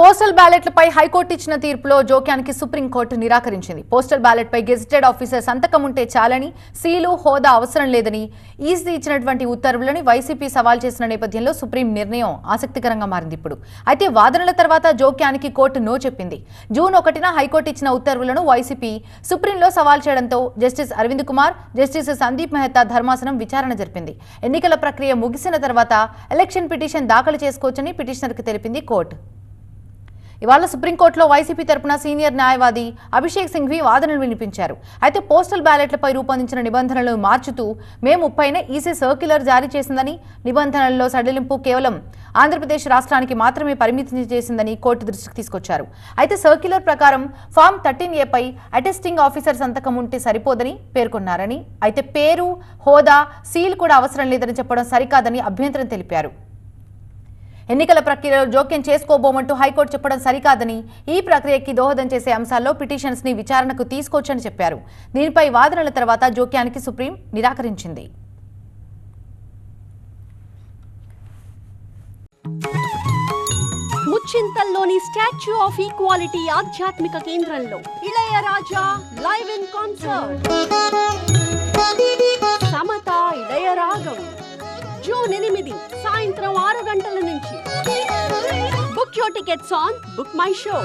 Postal బ్యాలెట్లపై high court ఇచ్చిన తీర్పులో జోక్యానికి సుప్రీంకోర్టు నిరాకరించింది. పోస్టల్ బ్యాలెట్పై గెజిటెడ్ ఆఫీసర్ సంతకం ఉంటే చాలని సీలు హోదా అవసరం లేదని ఈసీ ఇచ్చినటువంటి ఉత్తర్వులని వైసీపీ సవాల్ చేసిన నేపథ్యంలో సుప్రీం నిర్ణయం ఆసక్తికరంగా మారింది ఇప్పుడు. అయితే వాదనల తర్వాత జోక్యానికి కోర్టు నో చెప్పింది. జూన్ ఒకటిన హైకోర్టు ఇచ్చిన ఉత్తర్వులను వైసీపీ సుప్రీంలో సవాల్ చేయడంతో జస్టిస్ అరవింద్ కుమార్ జస్టిస్ సందీప్ మెహతా ధర్మాసనం విచారణ జరిపింది. ఎన్నికల ప్రక్రియ ముగిసిన తర్వాత ఎలక్షన్ పిటిషన్ దాఖలు చేసుకోవచ్చని పిటిషనర్కి తెలిపింది కోర్టు. ఇవాళ సుప్రీంకోర్టులో వైసీపీ తరపున సీనియర్ న్యాయవాది అభిషేక్ సింఘ్వి వాదనలు వినిపించారు. అయితే పోస్టల్ బ్యాలెట్లపై రూపొందించిన నిబంధనలను మార్చుతూ మే ముప్పైన ఈసీ సర్క్యులర్ జారీ చేసిందని నిబంధనల్లో సడలింపు కేవలం ఆంధ్రప్రదేశ్ రాష్ట్రానికి మాత్రమే పరిమితి చేసిందని కోర్టు దృష్టికి తీసుకొచ్చారు. అయితే సర్క్యులర్ ప్రకారం ఫామ్ థర్టీన్ ఏపై అటెస్టింగ్ ఆఫీసర్ సంతకం ఉంటే సరిపోదని పేర్కొన్నారని అయితే పేరు హోదా సీల్ కూడా అవసరం లేదని చెప్పడం సరికాదని అభ్యంతరం తెలిపారు. ఎన్నికల ప్రక్రియలో జోక్యం చేసుకోబోమంటూ హైకోర్టు చెప్పడం సరికాదని ఈ ప్రక్రియకి దోహదం చేసే అంశాల్లో పిటిషన్స్ని విచారణకు తీసుకోవచ్చని చెప్పారు. దీనిపై వాదనల తర్వాత జోక్యానికి సుప్రీం నిరాకరించింది. ముచ్చింతల్లోని స్టాచ్యూ ఆఫ్ ఈక్వాలిటీ ఆధ్యాత్మిక కేంద్రంలో. Ilaiyaraaja live in concert. June ఎనిమిది సాయంత్రం ఆరు గంటల నుంచి. Book your tickets on book my show